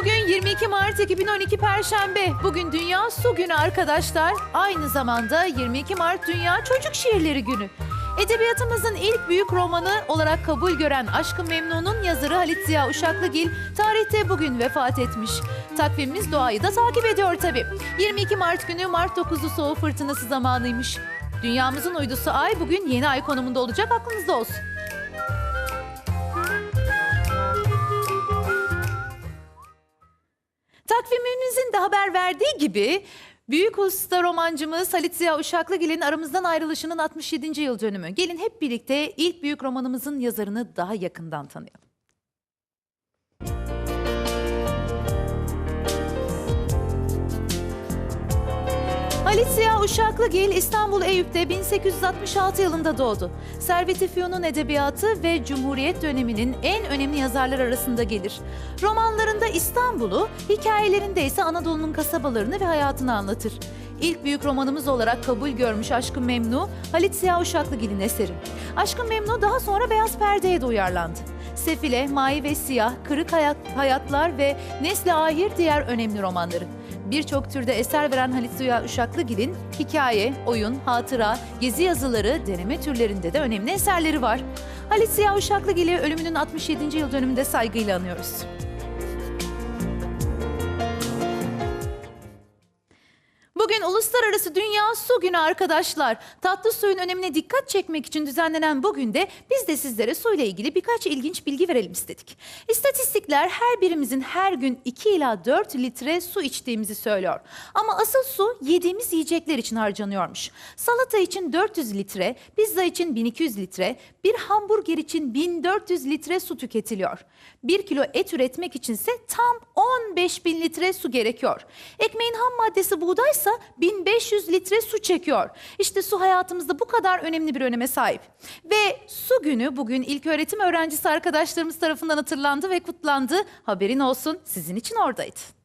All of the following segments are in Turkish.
Bugün 22 Mart 2012 Perşembe. Bugün Dünya Su Günü arkadaşlar. Aynı zamanda 22 Mart Dünya Çocuk Şiirleri Günü. Edebiyatımızın ilk büyük romanı olarak kabul gören Aşkı Memnun'un yazarı Halit Ziya Uşaklıgil tarihte bugün vefat etmiş. Takvimimiz doğayı da takip ediyor tabii. 22 Mart günü Mart 9'u soğuk fırtınası zamanıymış. Dünyamızın uydusu Ay bugün yeni ay konumunda olacak aklınızda olsun. Takvimimizin de haber verdiği gibi büyük usta romancımız Halit Ziya Uşaklıgil'in aramızdan ayrılışının 67. yıl dönümü. Gelin hep birlikte ilk büyük romanımızın yazarını daha yakından tanıyalım. Halit Ziya Uşaklıgil İstanbul Eyüp'te 1866 yılında doğdu. Servet-i Fünun Edebiyatı ve Cumhuriyet döneminin en önemli yazarlar arasında gelir. Romanlarında İstanbul'u, hikayelerinde ise Anadolu'nun kasabalarını ve hayatını anlatır. İlk büyük romanımız olarak kabul görmüş Aşkı Memnu, Halit Ziya Uşaklıgil'in eseri. Aşkı Memnu daha sonra Beyaz Perde'ye de uyarlandı. Sefile, Mavi ve Siyah, Kırık Hayat, Hayatlar ve Nesli Ahir diğer önemli romanları. Birçok türde eser veren Halit Ziya Uşaklıgil'in hikaye, oyun, hatıra, gezi yazıları, deneme türlerinde de önemli eserleri var. Halit Ziya Uşaklıgil'i ölümünün 67. yıl dönümünde saygıyla anıyoruz. Bugün Uluslararası Dünya Su Günü arkadaşlar. Tatlı suyun önemine dikkat çekmek için düzenlenen bu günde biz de sizlere suyla ilgili birkaç ilginç bilgi verelim istedik. İstatistikler her birimizin her gün 2 ila 4 litre su içtiğimizi söylüyor. Ama asıl su yediğimiz yiyecekler için harcanıyormuş. Salata için 400 litre, pizza için 1200 litre, bir hamburger için 1400 litre su tüketiliyor. 1 kilo et üretmek içinse tam 15 bin litre su gerekiyor. Ekmeğin ham maddesi buğdaysa 1500 litre su çekiyor. İşte su hayatımızda bu kadar önemli bir öneme sahip. Ve su günü bugün ilköğretim öğrencisi arkadaşlarımız tarafından hatırlandı ve kutlandı. Haberin olsun sizin için oradaydı.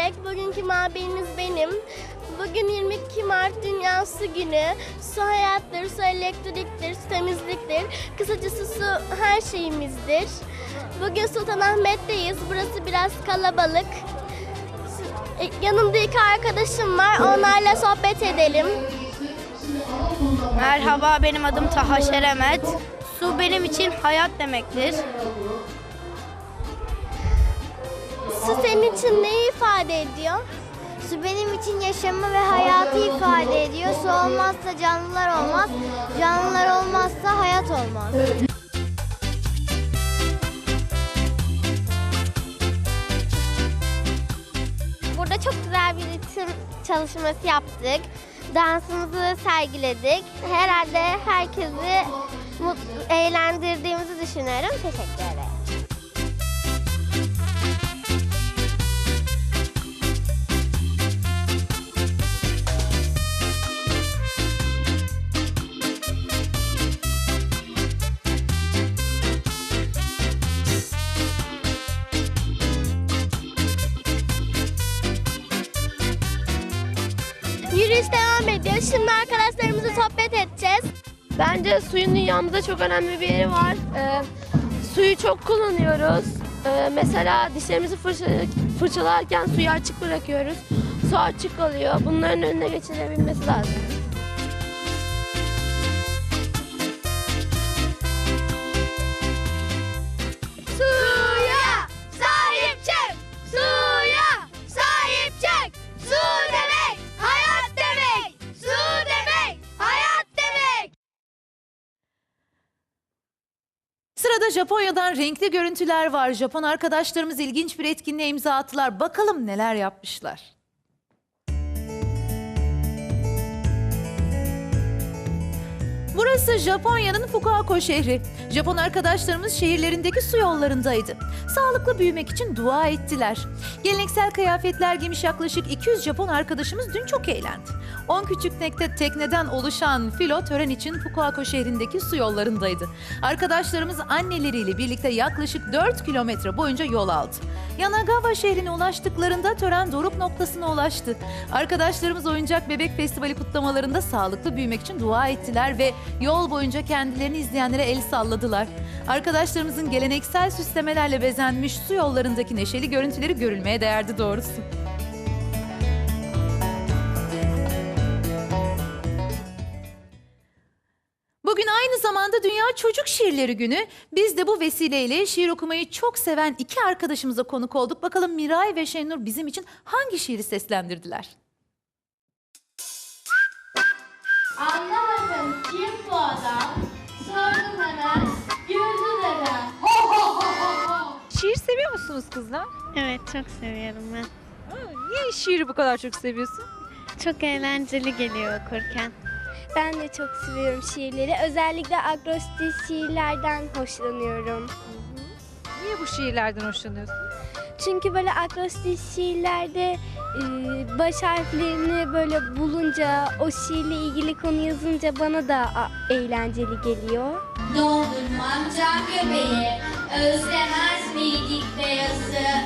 Zirek. Bugünkü mabeyimiz benim. Bugün 22 Mart Dünya Su Günü. Su hayattır, su elektriktir, su temizliktir. Kısacası su her şeyimizdir. Bugün Sultanahmet'teyiz. Burası biraz kalabalık. E, Yanımda iki arkadaşım var. Onlarla sohbet edelim. Merhaba benim adım Taha Şeremet. Su benim için hayat demektir. Su senin için neyi ifade ediyor? Su benim için yaşamı ve hayatı ifade ediyor. Su olmazsa canlılar olmaz. Canlılar olmazsa hayat olmaz. Burada çok güzel bir ritim çalışması yaptık. Dansımızı sergiledik. Herhalde herkesi mutlu, eğlendirdiğimizi düşünüyorum. Teşekkür ederim. Şimdi arkadaşlarımızla sohbet edeceğiz. Bence suyun dünyamızda çok önemli bir yeri var. Ee, suyu çok kullanıyoruz. Ee, mesela dişlerimizi fırça- fırçalarken suyu açık bırakıyoruz. Su açık kalıyor. Bunların önüne geçilebilmesi lazım. Japonya'dan renkli görüntüler var. Japon arkadaşlarımız ilginç bir etkinliğe imza attılar. Bakalım neler yapmışlar. Burası Japonya'nın Fukuoka şehri. Japon arkadaşlarımız şehirlerindeki su yollarındaydı. Sağlıklı büyümek için dua ettiler. Geleneksel kıyafetler giymiş yaklaşık 200 Japon arkadaşımız dün çok eğlendi. 10 küçük tekne, tekneden oluşan filo tören için Fukuoka şehrindeki su yollarındaydı. Arkadaşlarımız anneleriyle birlikte yaklaşık 4 kilometre boyunca yol aldı. Yanagawa şehrine ulaştıklarında tören doruk noktasına ulaştı. Arkadaşlarımız Oyuncak Bebek Festivali kutlamalarında sağlıklı büyümek için dua ettiler ve yol boyunca kendilerini izleyenlere el salladılar. Arkadaşlarımızın geleneksel süslemelerle bezenmiş su yollarındaki neşeli görüntüleri görülmeye değerdi doğrusu. Bugün aynı zamanda Dünya Çocuk Şiirleri Günü. Biz de bu vesileyle şiir okumayı çok seven iki arkadaşımıza konuk olduk. Bakalım Miray ve Şenur bizim için hangi şiiri seslendirdiler? Bu adam? Sordum hemen, güldüler. Şiir seviyor musunuz kızlar? Evet çok seviyorum ben. Niye şiiri bu kadar çok seviyorsun? Çok eğlenceli geliyor okurken. Ben de çok seviyorum şiirleri. Özellikle akrostiş şiirlerden hoşlanıyorum. Niye bu şiirlerden hoşlanıyorsun? Çünkü böyle akrostiş şiirlerde e, baş harflerini böyle bulunca, o şiirle ilgili konu yazınca bana da a, eğlenceli geliyor. Doldurmam can göbeği, özlemez miydik beyazı?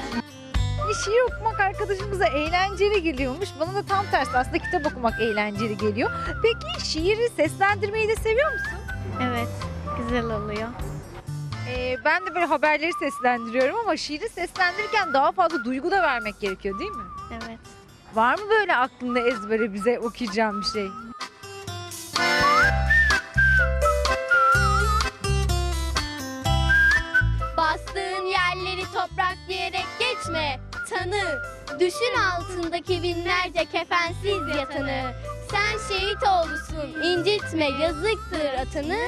Şiir okumak arkadaşımıza eğlenceli geliyormuş. Bana da tam tersi aslında kitap okumak eğlenceli geliyor. Peki şiiri seslendirmeyi de seviyor musun? Evet güzel oluyor. Ee, ben de böyle haberleri seslendiriyorum ama şiiri seslendirirken daha fazla duygu da vermek gerekiyor değil mi? Evet. Var mı böyle aklında ezbere bize okuyacağın bir şey? Bastığın yerleri toprak diyerek geçme. Tanı, düşün altındaki binlerce kefensiz yatanı. Sen şehit oğlusun, incitme yazıktır atanı.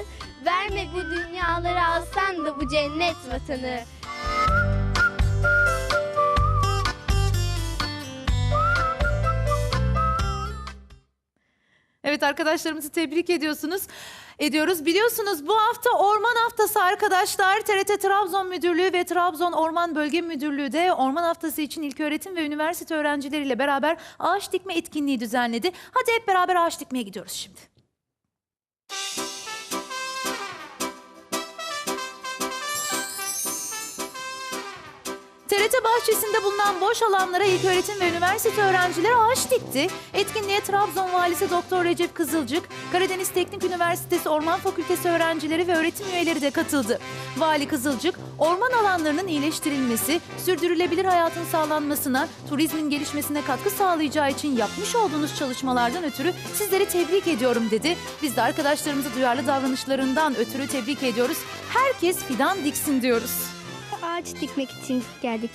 Verme bu dünyaları alsan da bu cennet vatanı. Evet arkadaşlarımızı tebrik ediyorsunuz. Ediyoruz. Biliyorsunuz bu hafta Orman Haftası arkadaşlar. TRT Trabzon Müdürlüğü ve Trabzon Orman Bölge Müdürlüğü de Orman Haftası için ilköğretim ve üniversite öğrencileriyle beraber ağaç dikme etkinliği düzenledi. Hadi hep beraber ağaç dikmeye gidiyoruz şimdi. TRT bahçesinde bulunan boş alanlara ilköğretim ve üniversite öğrencileri ağaç dikti. Etkinliğe Trabzon Valisi Doktor Recep Kızılcık, Karadeniz Teknik Üniversitesi Orman Fakültesi öğrencileri ve öğretim üyeleri de katıldı. Vali Kızılcık, orman alanlarının iyileştirilmesi, sürdürülebilir hayatın sağlanmasına, turizmin gelişmesine katkı sağlayacağı için yapmış olduğunuz çalışmalardan ötürü sizleri tebrik ediyorum dedi. Biz de arkadaşlarımızı duyarlı davranışlarından ötürü tebrik ediyoruz. Herkes fidan diksin diyoruz. Ağaç dikmek için geldik.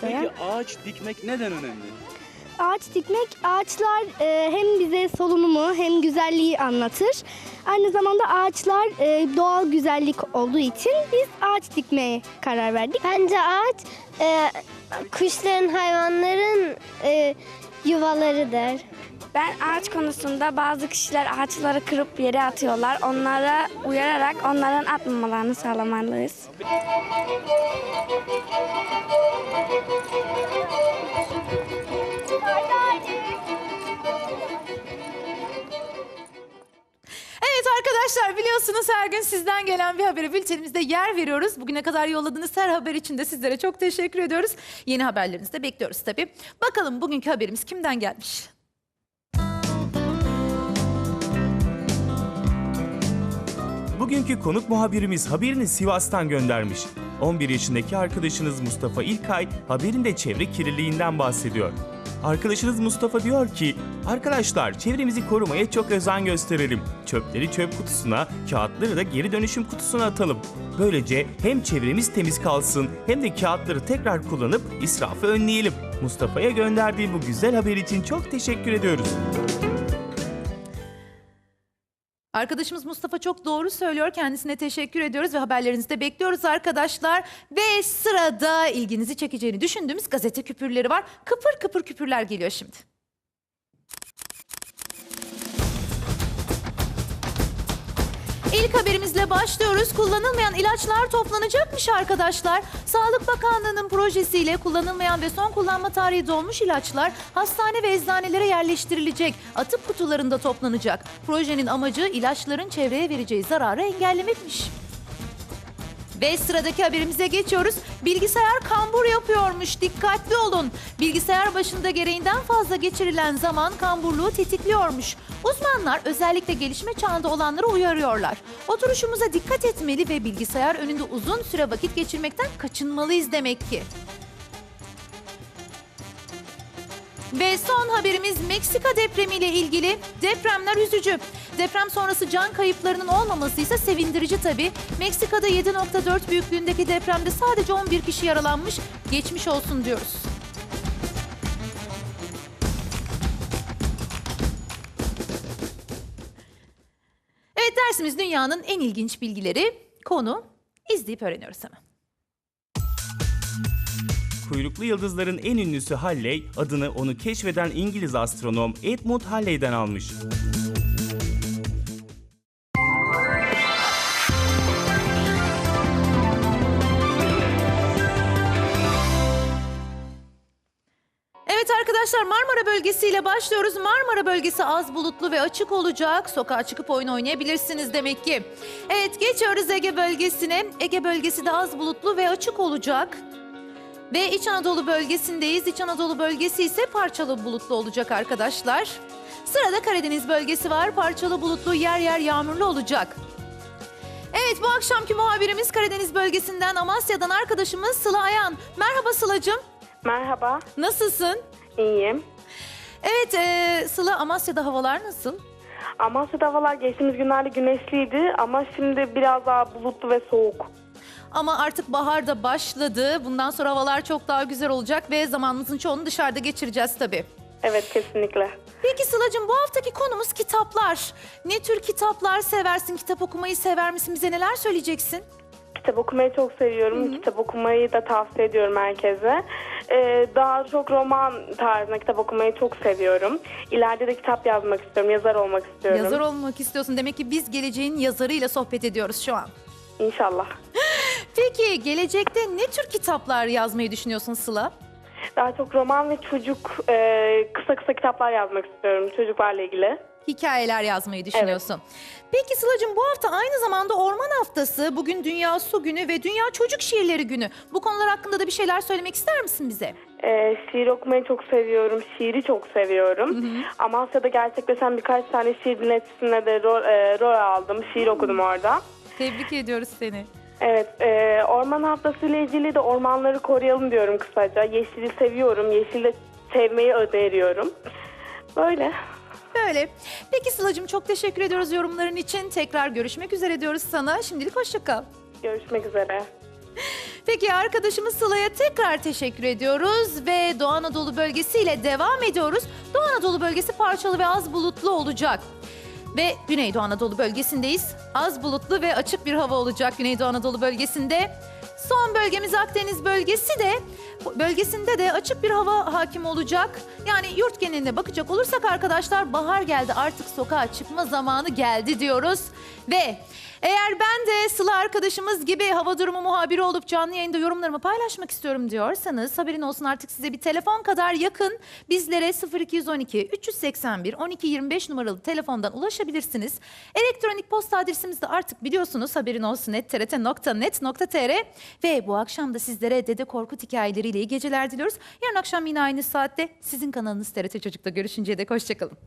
Peki ağaç dikmek neden önemli? Ağaç dikmek, ağaçlar e, hem bize solunumu hem güzelliği anlatır. Aynı zamanda ağaçlar e, doğal güzellik olduğu için biz ağaç dikmeye karar verdik. Bence ağaç e, kuşların, hayvanların e, yuvalarıdır. Ben ağaç konusunda bazı kişiler ağaçları kırıp yere atıyorlar. Onlara uyararak onların atmamalarını sağlamalıyız. Evet arkadaşlar biliyorsunuz her gün sizden gelen bir haberi bültenimizde yer veriyoruz. Bugüne kadar yolladığınız her haber için de sizlere çok teşekkür ediyoruz. Yeni haberlerinizi de bekliyoruz tabii. Bakalım bugünkü haberimiz kimden gelmiş? Bugünkü konuk muhabirimiz haberini Sivas'tan göndermiş. 11 yaşındaki arkadaşınız Mustafa İlkay haberinde çevre kirliliğinden bahsediyor. Arkadaşınız Mustafa diyor ki, arkadaşlar çevremizi korumaya çok özen gösterelim. Çöpleri çöp kutusuna, kağıtları da geri dönüşüm kutusuna atalım. Böylece hem çevremiz temiz kalsın hem de kağıtları tekrar kullanıp israfı önleyelim. Mustafa'ya gönderdiği bu güzel haber için çok teşekkür ediyoruz. Arkadaşımız Mustafa çok doğru söylüyor. Kendisine teşekkür ediyoruz ve haberlerinizi de bekliyoruz arkadaşlar. Ve sırada ilginizi çekeceğini düşündüğümüz gazete küpürleri var. Kıpır kıpır küpürler geliyor şimdi. İlk haberimizle başlıyoruz. Kullanılmayan ilaçlar toplanacakmış arkadaşlar. Sağlık Bakanlığı'nın projesiyle kullanılmayan ve son kullanma tarihi dolmuş ilaçlar hastane ve eczanelere yerleştirilecek. Atık kutularında toplanacak. Projenin amacı ilaçların çevreye vereceği zararı engellemekmiş. Ve sıradaki haberimize geçiyoruz. Bilgisayar kambur yapıyormuş. Dikkatli olun. Bilgisayar başında gereğinden fazla geçirilen zaman kamburluğu tetikliyormuş. Uzmanlar özellikle gelişme çağında olanları uyarıyorlar. Oturuşumuza dikkat etmeli ve bilgisayar önünde uzun süre vakit geçirmekten kaçınmalıyız demek ki. Ve son haberimiz Meksika depremiyle ilgili. Depremler üzücü. Deprem sonrası can kayıplarının olmaması ise sevindirici tabii. Meksika'da 7.4 büyüklüğündeki depremde sadece 11 kişi yaralanmış. Geçmiş olsun diyoruz. Evet dersimiz dünyanın en ilginç bilgileri. Konu izleyip öğreniyoruz hemen. Kuyruklu yıldızların en ünlüsü Halley, adını onu keşfeden İngiliz astronom Edmund Halley'den almış. Evet arkadaşlar Marmara bölgesiyle başlıyoruz. Marmara bölgesi az bulutlu ve açık olacak. Sokağa çıkıp oyun oynayabilirsiniz demek ki. Evet geçiyoruz Ege bölgesine. Ege bölgesi de az bulutlu ve açık olacak. Ve İç Anadolu bölgesindeyiz. İç Anadolu bölgesi ise parçalı bulutlu olacak arkadaşlar. Sırada Karadeniz bölgesi var. Parçalı bulutlu yer yer yağmurlu olacak. Evet bu akşamki muhabirimiz Karadeniz bölgesinden Amasya'dan arkadaşımız Sıla Ayan. Merhaba Sıla'cığım. Merhaba, Nasılsın? iyiyim. Evet e, Sıla Amasya'da havalar nasıl? Amasya'da havalar geçtiğimiz günlerde güneşliydi ama şimdi biraz daha bulutlu ve soğuk. Ama artık bahar da başladı. Bundan sonra havalar çok daha güzel olacak ve zamanımızın çoğunu dışarıda geçireceğiz tabii. Evet, kesinlikle. Peki Sıla'cığım bu haftaki konumuz kitaplar. Ne tür kitaplar seversin? Kitap okumayı sever misin? Bize neler söyleyeceksin? Kitap okumayı çok seviyorum. Kitap okumayı da tavsiye ediyorum herkese. Ee, daha çok roman tarzında kitap okumayı çok seviyorum. İleride de kitap yazmak istiyorum, yazar olmak istiyorum. Yazar olmak istiyorsun. Demek ki biz geleceğin yazarıyla sohbet ediyoruz şu an. İnşallah. Peki gelecekte ne tür kitaplar yazmayı düşünüyorsun Sıla? Daha çok roman ve çocuk, e, kısa kısa kitaplar yazmak istiyorum çocuklarla ilgili. Hikayeler yazmayı düşünüyorsun. Peki Sıla'cığım bu hafta aynı zamanda Orman Haftası, bugün Dünya Su Günü ve Dünya Çocuk Şiirleri Günü. Bu konular hakkında da bir şeyler söylemek ister misin bize? Ee, şiir okumayı çok seviyorum, şiiri çok seviyorum. Amasya'da gerçekleşen birkaç tane şiir dinletisinde de rol, e, rol aldım, şiir okudum orada. Tebrik ediyoruz seni. Evet, e, Orman Haftası ile ilgili de ormanları koruyalım diyorum kısaca. Yeşili seviyorum, yeşili sevmeyi öneriyorum. Böyle. Böyle. Peki Sıla'cığım çok teşekkür ediyoruz yorumların için. Tekrar görüşmek üzere diyoruz sana. Şimdilik hoşça kal. Görüşmek üzere. Peki arkadaşımız Sıla'ya tekrar teşekkür ediyoruz ve Doğu Anadolu bölgesiyle devam ediyoruz. Doğu Anadolu bölgesi parçalı ve az bulutlu olacak. Ve Güneydoğu Anadolu bölgesindeyiz. Az bulutlu ve açık bir hava olacak Güneydoğu Anadolu bölgesinde. Son bölgemiz Akdeniz bölgesi de bölgesinde de açık bir hava hakim olacak. Yani yurt geneline bakacak olursak arkadaşlar bahar geldi artık sokağa çıkma zamanı geldi diyoruz. Ve eğer ben de Sıla arkadaşımız gibi hava durumu muhabiri olup canlı yayında yorumlarımı paylaşmak istiyorum diyorsanız haberin olsun artık size bir telefon kadar yakın bizlere 0212 381 12 25 numaralı telefondan ulaşabilirsiniz. Elektronik posta adresimiz de artık biliyorsunuz haberin olsun trt.net.tr ve bu akşam da sizlere Dede Korkut hikayeleriyle iyi geceler diliyoruz. Yarın akşam yine aynı saatte sizin kanalınız TRT Çocuk'ta görüşünceye dek hoşçakalın.